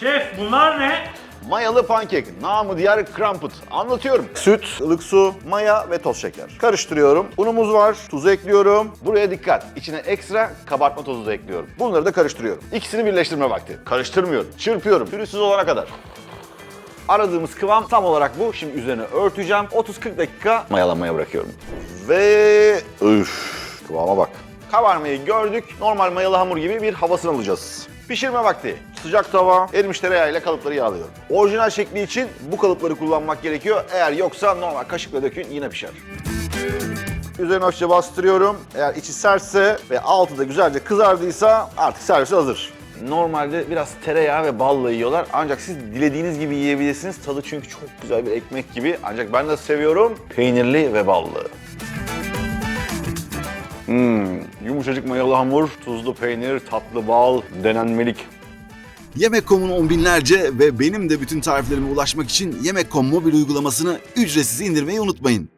Şef bunlar ne? Mayalı pankek, namı diğer crumpet. Anlatıyorum. Süt, ılık su, maya ve toz şeker. Karıştırıyorum. Unumuz var, tuzu ekliyorum. Buraya dikkat. İçine ekstra kabartma tozu da ekliyorum. Bunları da karıştırıyorum. İkisini birleştirme vakti. Karıştırmıyorum. Çırpıyorum. Pürüzsüz olana kadar. Aradığımız kıvam tam olarak bu. Şimdi üzerine örteceğim. 30-40 dakika mayalanmaya bırakıyorum. Ve üf, kıvama bak. Kabarmayı gördük. Normal mayalı hamur gibi bir havasını alacağız. Pişirme vakti. Sıcak tava, erimiş tereyağıyla kalıpları yağlıyorum. Orijinal şekli için bu kalıpları kullanmak gerekiyor. Eğer yoksa normal kaşıkla dökün yine pişer. Üzerine hafifçe bastırıyorum. Eğer içi sertse ve altı da güzelce kızardıysa artık servise hazır. Normalde biraz tereyağı ve balla yiyorlar. Ancak siz dilediğiniz gibi yiyebilirsiniz. Tadı çünkü çok güzel bir ekmek gibi. Ancak ben de seviyorum peynirli ve ballı. Hmm, yumuşacık mayalı hamur, tuzlu peynir, tatlı bal, denenmelik. Yemek.com'un on binlerce ve benim de bütün tariflerime ulaşmak için Yemek.com mobil uygulamasını ücretsiz indirmeyi unutmayın.